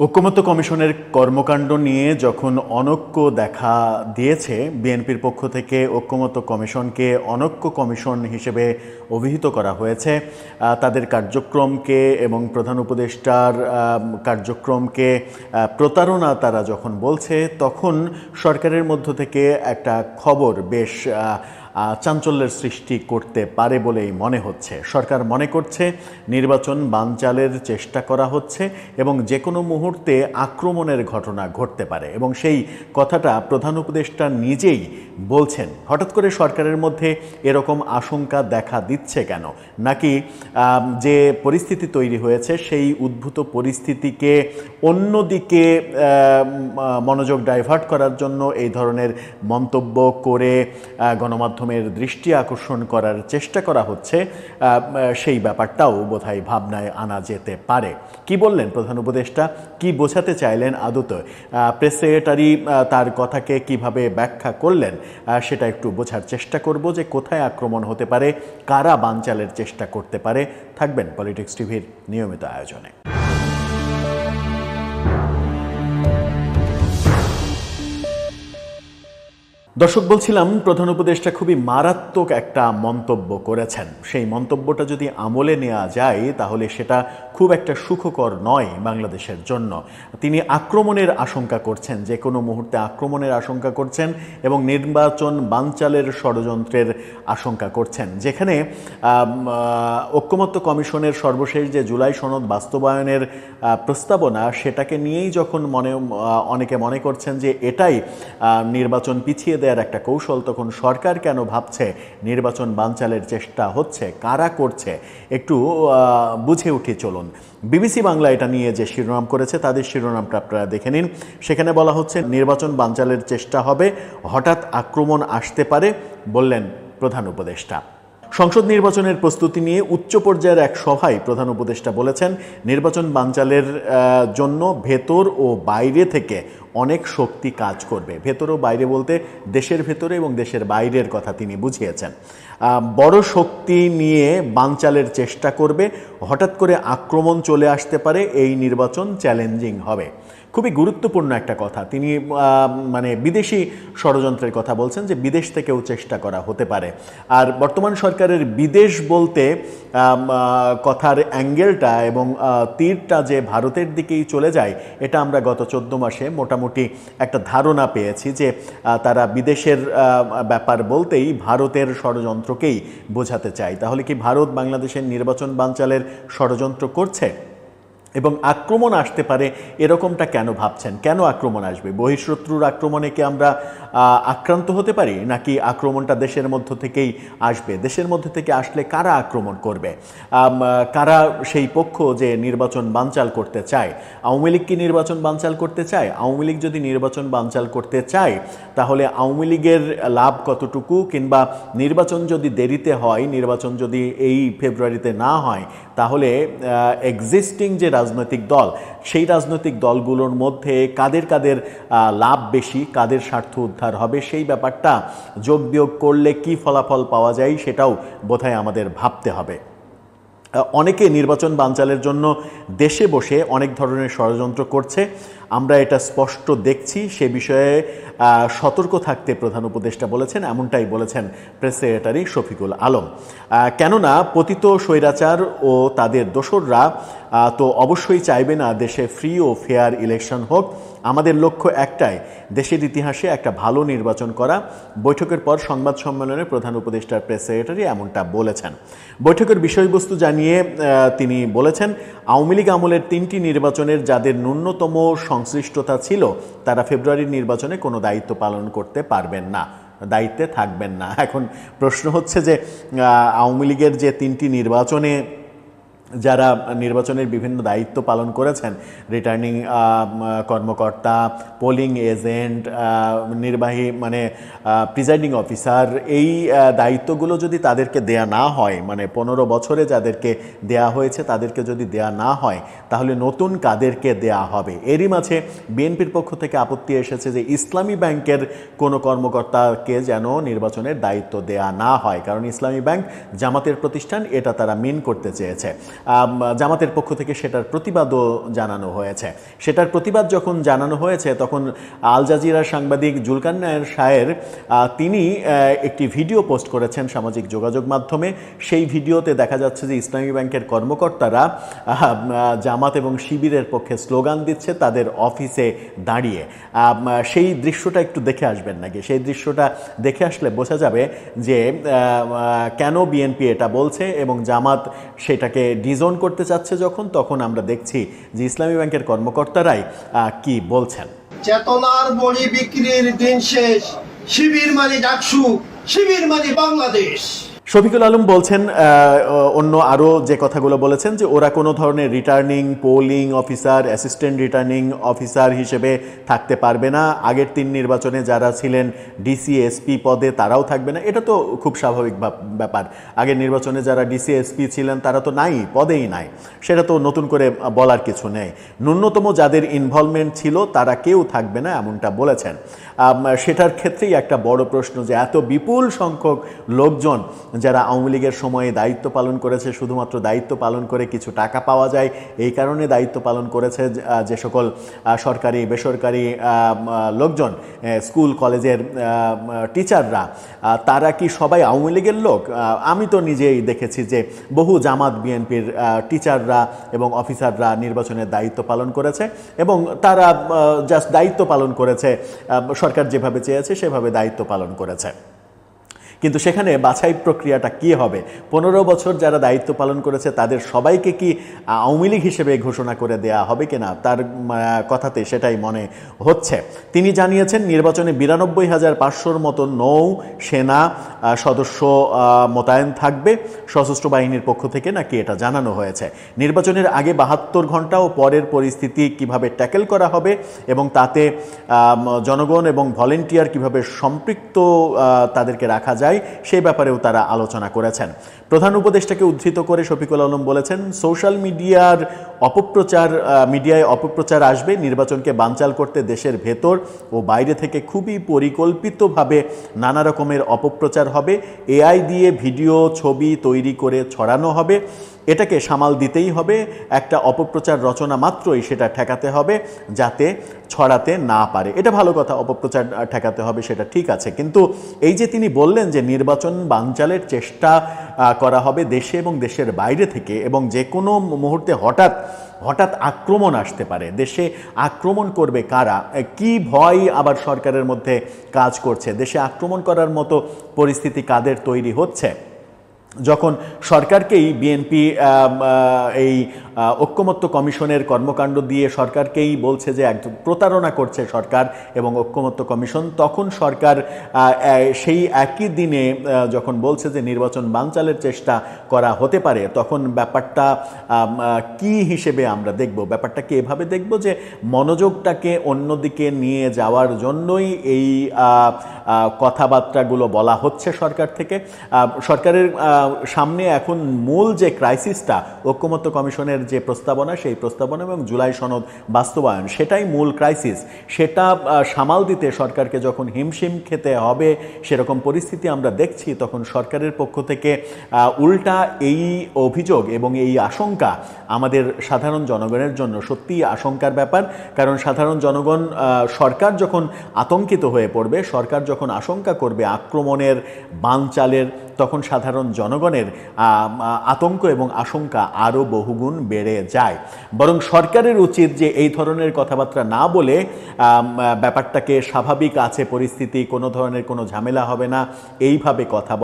ঐক্যমত্য কমিশনের কর্মকাণ্ড নিয়ে যখন অনৈক্য দেখা দিয়েছে, বিএনপির পক্ষ থেকে ঐক্যমত্য কমিশনকে অনৈক্য কমিশন হিসেবে অভিহিত করা হয়েছে। তাদের কার্যক্রমকে এবং প্রধান উপদেষ্টার কার্যক্রমকে প্রতারণা তারা যখন বলছে, তখন সরকারের মধ্য থেকে একটা খবর বেশ চাঞ্চল্যের সৃষ্টি করতে পারে বলেই মনে হচ্ছে। সরকার মনে করছে নির্বাচন বানচালের চেষ্টা করা হচ্ছে এবং যে কোনো মুহূর্তে আক্রমণের ঘটনা ঘটতে পারে এবং সেই কথাটা প্রধান উপদেষ্টা নিজেই বলছেন। হঠাৎ করে সরকারের মধ্যে এরকম আশঙ্কা দেখা দিচ্ছে কেন? নাকি যে পরিস্থিতি তৈরি হয়েছে সেই উদ্ভূত পরিস্থিতিকে অন্যদিকে মনোযোগ ডাইভার্ট করার জন্য এই ধরনের মন্তব্য করে আহ, গণমাধ্যমের দৃষ্টি আকর্ষণ করার চেষ্টা করা হচ্ছে সেই ব্যাপারটাও বোধহয় ভাবনায় আনা যেতে পারে। কি বললেন প্রধান উপদেষ্টা? কি বোঝাতে চাইলেন আদত? প্রেস সেক্রেটারি তার কথাকে কীভাবে ব্যাখ্যা করলেন? সেটা একটু বোঝার চেষ্টা করব যে কোথায় আক্রমণ হতে পারে, কারা বানচালের চেষ্টা করতে পারে। থাকবেন পলিটিক্স টিভির নিয়মিত আয়োজনে। দর্শক, বলছিলাম প্রধান উপদেষ্টা খুবই মারাত্মক একটা মন্তব্য করেছেন। সেই মন্তব্যটা যদি আমলে নেওয়া যায়, তাহলে সেটা খুব একটা সুখকর নয় বাংলাদেশের জন্য। তিনি আক্রমণের আশঙ্কা করছেন, যে কোনো মুহূর্তে আক্রমণের আশঙ্কা করছেন এবং নির্বাচন বানচালের ষড়যন্ত্রের আশঙ্কা করছেন। যেখানে ঐক্যমত্য কমিশনের সর্বশেষ যে জুলাই সনদ বাস্তবায়নের প্রস্তাবনা, সেটাকে নিয়েই যখন মনে অনেকে মনে করছেন যে এটাই নির্বাচন পিছিয়ে দেওয়ার একটা কৌশল তখন সরকার কেন ভাবছে? নির্বাচন বানচালের চেষ্টা হচ্ছে, কারা করছে? একটু বুঝে উঠে চলুন। বিবিসি বাংলা এটা নিয়ে যে শিরোনাম করেছে, তাদের শিরোনামটা আপনারা দেখে নিন। সেখানে বলা হচ্ছে, নির্বাচন বানচালের চেষ্টা হবে, হঠাৎ আক্রমণ আসতে পারে, বললেন প্রধান উপদেষ্টা। সংসদ নির্বাচনের প্রস্তুতি নিয়ে উচ্চ পর্যায়ের এক সভায় প্রধান উপদেষ্টা বলেছেন, নির্বাচন বানচালের জন্য ভেতর ও বাইরে থেকে অনেক শক্তি কাজ করবে। ভেতর ও বাইরে বলতে দেশের ভেতরে এবং দেশের বাইরের কথা তিনি বুঝিয়েছেন। বড় শক্তি নিয়ে বানচালের চেষ্টা করবে, হঠাৎ করে আক্রমণ চলে আসতে পারে, এই নির্বাচন চ্যালেঞ্জিং হবে। খুবই গুরুত্বপূর্ণ একটা কথা। তিনি মানে বিদেশি ষড়যন্ত্রের কথা বলছেন যে বিদেশ থেকেও চেষ্টা করা হতে পারে। আর বর্তমান সরকারের বিদেশ বলতে কথার অ্যাঙ্গেলটা এবং তীরটা যে ভারতের দিকেই চলে যায়, এটা আমরা গত চোদ্দ মাসে মোটামুটি একটা ধারণা পেয়েছি যে তারা বিদেশের ব্যাপার বলতেই ভারতের ষড়যন্ত্রকেই বোঝাতে চায়। তাহলে কি ভারত বাংলাদেশের নির্বাচন বাঞ্চালের ষড়যন্ত্র করছে? এবং আক্রমণ আসতে পারে এরকমটা কেন ভাবছেন? কেন আক্রমণ আসবে? বহিঃশত্রুর আক্রমণে কি আমরা আক্রান্ত হতে পারি? নাকি আক্রমণটা দেশের মধ্য থেকেই আসবে? দেশের মধ্যে থেকে আসলে কারা আক্রমণ করবে? কারা সেই পক্ষ যে নির্বাচন বানচাল করতে চায়? আওয়ামী লীগ কি নির্বাচন বানচাল করতে চায়? আওয়ামী লীগ যদি নির্বাচন বানচাল করতে চায়, তাহলে আওয়ামী লীগের লাভ কতটুকু? কিংবা নির্বাচন যদি দেরিতে হয়, নির্বাচন যদি এই ফেব্রুয়ারিতে না হয়, তাহলে এক্সিস্টিং যে রাজনৈতিক দল। সেই রাজনৈতিক দলগুলোর মধ্যে কাদের কাদের লাভ বেশি, কাদের স্বার্থ উদ্ধার হবে, সেই ব্যাপারটা যোগ বিয়োগ করলে কি ফলাফল পাওয়া যায় সেটাও বোধহয় আমাদের ভাবতে হবে। অনেকে নির্বাচন বানচালের জন্য দেশে বসে অনেক ধরনের ষড়যন্ত্র করছে। আমরা এটা স্পষ্ট দেখছি। সে বিষয়ে সতর্ক থাকতে প্রধান উপদেষ্টা বলেছেন, এমনটাই বলেছেন প্রেস সেক্রেটারি শফিকুল আলম। কেননা পতিত স্বৈরাচার ও তাদের দোসররা তো অবশ্যই চাইবে না দেশে ফ্রি ও ফেয়ার ইলেকশন হোক। আমাদের লক্ষ্য একটাই, দেশের ইতিহাসে একটা ভালো নির্বাচন করা। বৈঠকের পর সংবাদ সম্মেলনে প্রধান উপদেষ্টার প্রেস সেক্রেটারি এমনটা বলেছেন। বৈঠকের বিষয়বস্তু জানিয়ে তিনি বলেছেন, আওয়ামী লীগ আমলের তিনটি নির্বাচনের যাদের ন্যূনতম সংশ্লিষ্টতা ছিল, তারা ফেব্রুয়ারির নির্বাচনে কোনো দায়িত্ব পালন করতে পারবেন না, দায়িত্বে থাকবেন না। এখন প্রশ্ন হচ্ছে যে আওয়ামী লীগের যে তিনটি নির্বাচনে যারা নির্বাচনের বিভিন্ন দায়িত্ব পালন করেছেন রিটার্নিং কর্মকর্তা পোলিং এজেন্ট নির্বাহী মানে প্রিজাইডিং অফিসার এই দায়িত্বগুলো যদি তাদেরকে দেয়া না হয় মানে পনেরো বছরে যাদেরকে দেয়া হয়েছে তাদেরকে যদি দেয়া না হয়, তাহলে নতুন কাদেরকে দেয়া হবে? এরই মাঝে বিএনপির পক্ষ থেকে আপত্তি এসেছে যে ইসলামী ব্যাংকের কোনো কর্মকর্তাকে যেন নির্বাচনের দায়িত্ব দেয়া না হয়, কারণ ইসলামী ব্যাংক জামাতের প্রতিষ্ঠান, এটা তারা মিন করতে চেয়েছে। জামাতের পক্ষ থেকে সেটার প্রতিবাদও জানানো হয়েছে। সেটার প্রতিবাদ যখন জানানো হয়েছে, তখন আল জাজিরার সাংবাদিক জুলকান নায়ের তিনি একটি ভিডিও পোস্ট করেছেন সামাজিক যোগাযোগ মাধ্যমে। সেই ভিডিওতে দেখা যাচ্ছে যে ইসলামী ব্যাংকের কর্মকর্তারা জামাত এবং শিবিরের পক্ষে স্লোগান দিচ্ছে তাদের অফিসে দাঁড়িয়ে। সেই দৃশ্যটা একটু দেখে আসবেন নাকি? সেই দৃশ্যটা দেখে আসলে বোঝা যাবে যে কেন বিএনপি এটা বলছে এবং জামাত সেটাকে ডিজোন করতে চাচ্ছে যখন, তখন আমরা দেখছি যে ইসলামী ব্যাংকের কর্মকর্তারাই কি বলছেন। চেতনার বড়ি বিক্রির দিন শেষ। শিবির মানে ডাকসু, শিবির মানে বাংলাদেশ। শফিকুল আলম বলছেন অন্য আরও যে কথাগুলো বলেছেন যে ওরা কোনো ধরনের returning polling officer assistant returning officer হিসেবে থাকতে পারবে না। আগের তিন নির্বাচনে যারা ছিলেন ডিসি এসপি পদে তারাও থাকবে না। এটা তো খুব স্বাভাবিক ব্যাপ- ব্যাপার। আগের নির্বাচনে যারা ডিসি এসপি ছিলেন, তারা তো নাই, পদেই নাই। সেটা তো নতুন করে বলার কিছু নেই। ন্যূনতম যাদের ইনভলভমেন্ট ছিল, তারা কেউ থাকবে না এমনটা বলেছেন। সেটার ক্ষেত্রেই একটা বড় প্রশ্ন যে এত বিপুল সংখ্যক লোকজন যারা আওয়ামী লীগের সময়ে দায়িত্ব পালন করেছে, শুধুমাত্র দায়িত্ব পালন করে কিছু টাকা পাওয়া যায়, এই কারণে দায়িত্ব পালন করেছে যে- সকল সরকারি, বেসরকারি লোকজন স্কুল, কলেজের টিচাররা তারা কি সবাই আওয়ামী লীগের লোক? আমি তো নিজেই দেখেছি যে বহু জামাত বিএনপির টিচাররা এবং অফিসাররা নির্বাচনের দায়িত্ব পালন করেছে এবং তারা জাস্ট দায়িত্ব পালন করেছে সরকার যেভাবে চেয়েছে সেভাবে দায়িত্ব পালন করেছে। কিন্তু সেখানে বাছাই প্রক্রিয়াটা কি হবে? পনেরো বছর যারা দায়িত্ব পালন করেছে, তাদের সবাইকে কি আওয়ামী লীগ হিসেবে ঘোষণা করে দেয়া হবে কিনা? তার কথাতে সেটাই মনে হচ্ছে। তিনি জানিয়েছেন, নির্বাচনে বিরানব্বই হাজার পাঁচশোর মতো নৌ সেনা সদস্য মোতায়েন থাকবে। সশস্ত্র বাহিনীর পক্ষ থেকে নাকি এটা জানানো হয়েছে? নির্বাচনের আগে বাহাত্তর ঘণ্টা ও পরের পরিস্থিতি কীভাবে ট্যাকেল করা হবে এবং তাতে জনগণ এবং ভলেন্টিয়ার কীভাবে সম্পৃক্ত তাদেরকে রাখা যায় সেই ব্যাপারেও তারা আলোচনা করেছেন। প্রধান উপদেষ্টাকে উদ্ধৃত করে শফিকুল আলম বলেছেন, সোশ্যাল মিডিয়ার অপপ্রচার মিডিয়ায় অপপ্রচার আসবে, নির্বাচনকে বানচাল করতে দেশের ভেতর ও বাইরে থেকে খুবই পরিকল্পিতভাবে নানা রকমের অপপ্রচার হবে। এআই দিয়ে ভিডিও, ছবি তৈরি করে ছড়ানো হবে। এটাকে সামাল দিতেই হবে, একটা অপপ্রচার রচনা মাত্রই সেটা ঠেকাতে হবে যাতে ছড়াতে না পারে। এটা ভালো কথা, অপপ্রচার ঠেকাতে হবে সেটা ঠিক আছে। কিন্তু এই যে তিনি বললেন যে নির্বাচন বানচালের চেষ্টা করা হবে দেশে এবং দেশের বাইরে থেকে এবং যে কোনো মুহূর্তে হঠাৎ হঠাৎ আক্রমণ আসতে পারে। দেশে আক্রমণ করবে কারা? কি ভয় আবার সরকারের মধ্যে কাজ করছে? দেশে আক্রমণ করার মতো পরিস্থিতি কাদের তৈরি হচ্ছে? যখন সরকারকেই বিএনপি এই ঐক্যমত্য কমিশনের কর্মকাণ্ড দিয়ে সরকারকেই বলছে যে একদম প্রতারণা করছে সরকার এবং ঐক্যমত্য কমিশন, তখন সরকার সেই একই দিনে যখন বলছে যে নির্বাচন বানচালের চেষ্টা করা হতে পারে, তখন ব্যাপারটা কি হিসেবে আমরা দেখব? ব্যাপারটাকে এভাবে দেখব যে মনোযোগটাকে অন্যদিকে নিয়ে যাওয়ার জন্যই এই কথাবার্তাগুলো বলা হচ্ছে সরকার থেকে। সরকারের সামনে এখন মূল যে ক্রাইসিসটা ঐক্যমত্য কমিশনের যে প্রস্তাবনা, সেই প্রস্তাবনা এবং জুলাই সনদ বাস্তবায়ন, সেটাই মূল ক্রাইসিস। সেটা সামাল দিতে সরকারকে যখন হিমশিম খেতে হবে, সেরকম পরিস্থিতি আমরা দেখছি, তখন সরকারের পক্ষ থেকে উল্টা এই অভিযোগ এবং এই আশঙ্কা আমাদের সাধারণ জনগণের জন্য সত্যিই আশঙ্কার ব্যাপার। কারণ সাধারণ জনগণ সরকার যখন আতঙ্কিত হয়ে পড়বে, সরকার যখন আশঙ্কা করবে আক্রমণের বানচালের, তখন সাধারণ জনগণের আতঙ্ক এবং আশঙ্কা আরও বহুগুণ বেড়ে যায়। বরং সরকারের উচিত যে এই ধরনের কথাবার্তা না বলে ব্যাপারটাকে স্বাভাবিক আছে, পরিস্থিতি কোনো ধরনের কোনো ঝামেলা হবে না, এইভাবে কথা